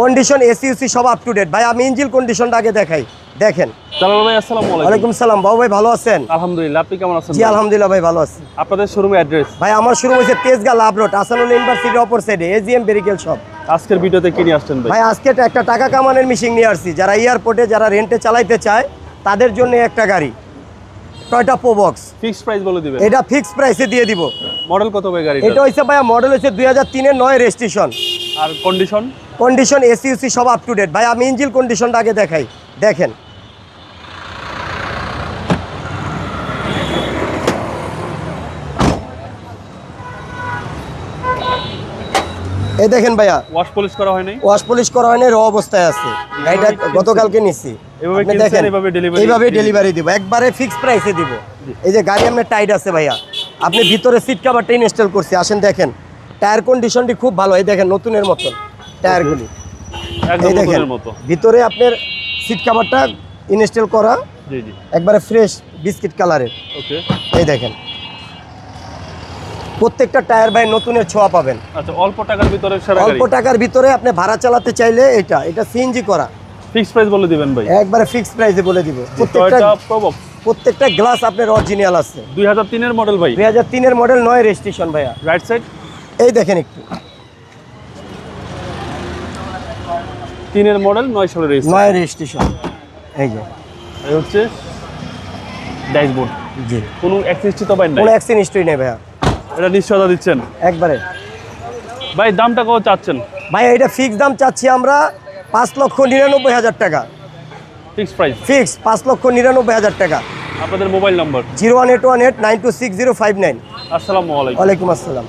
Condition AC ইউসি সব up to date ভাই আমি ইঞ্জিল কন্ডিশনটা আগে দেখাই। দেখেন। জালাল ভাই আসসালামু আলাইকুম। ওয়ালাইকুম সালাম। বাবু ভাই ভালো আছেন? আলহামদুলিল্লাহ আপনি কেমন আছেন জি আলহামদুলিল্লাহ ভাই ভালো আছি। আপনাদের অ্যাড্রেস ভাই আমার তেজগা লাভ রোড আসানুল ইউনিভার্সিটির অপর সাইডে এজিএম বেরিকেল শপ আজকের ভিডিওতে কি নিয়ে আসছেন ভাই? ভাই আজকে একটা টাকা কামানোর নিয়ে আসছি। যারা এয়ারপোর্টে যারা রেন্টে চালাইতে চায় তাদের জন্য একটা গাড়ি। টয়টা প্রোবক্স ফিক্সড প্রাইস বলে দিবেন। এটা ফিক্সড প্রাইসে দিয়ে দিব। মডেল কত ভাই গাড়ি এটা হইছে ভাইয়া মডেল হচ্ছে দুই হাজার তিনের নয় রেজিস্ট্রেশন আর কন্ডিশন কন্ডিশন এসি ইউসি সব আপ টু ডেট ভাই আমি ইঞ্জিন কন্ডিশনটা আগে দেখাই। দেখেন। এই দেখেন ভাইয়া ওয়াশ পলিশ করা হয়নি? ওয়াশ পলিশ করা হয়নি র অবস্থায় আছে। গাড়িটা গতকালকে নিচ্ছি এভাবে আপনি দেখেন এইভাবে ডেলিভারি দিব। একবারে ফিক্স প্রাইসে দিব। এই যে গাড়ি আপনার টাইট আছে ভাইয়া। আপনি ভিতরে সিট কাভারটা ইনস্টল করছি। আসেন দেখেন টায়ার কন্ডিশনটি খুব ভালো। এই দেখেন নতুনের মতন টায়ারগুলি একদম এই দেখেন নতুনের মতো। ভিতরে আপনার সিট কাভারটা ইনস্টল করা। জি জি। একবারে ফ্রেশ বিস্কিট কালারের ওকে। এই দেখেন। প্রত্যেকটা টায়ার ভাই নতুনের ছোঁয়া পাবেন। আচ্ছা অল্প টাকার ভিতরে অল্প টাকার ভিতরে আপনি ভাড়া চালাতে চাইলে এটা এটা সিএনজি করা। ফিক্সড প্রাইস বলে দিবেন ভাই। একবারে ফিক্সড প্রাইসে বলে দিব। প্রত্যেকটা প্রবক্স প্রত্যেকটা গ্লাস আপনার অরিজিনাল আছে। দুই হাজার তিনের মডেল ভাই। দুই হাজার তিনের মডেল নয় রেজিস্ট্রেশন ভাইয়া। রাইট সাইড এই দেখেন একটু। তিনের মডেল নয় সালের নয় রেজিস্ট্রেশন এই যে। এই হচ্ছে ড্যাশবোর্ড জি। কোনো অ্যাক্সিস্টি তো ভাই নাই। কোনো অ্যাক্সিডেন্ট হিস্ট্রি নেই ভাইয়া। এটা নিশ্চয়তা দিচ্ছেন? একবারে। ভাই দামটা কত চাচ্ছেন? ভাই এটা ফিক্স দাম চাচ্ছি আমরা পাঁচ লক্ষ নিরানব্বই হাজার টাকা। ফিক্স প্রাইস ফিক্স পাঁচ লক্ষ নিরানব্বই হাজার টাকা। আপনাদের mobile number? Zero one eight one eight nine two six zero five nine. আসসালামু আলাইকুম। ওয়ালাইকুম আসসালাম।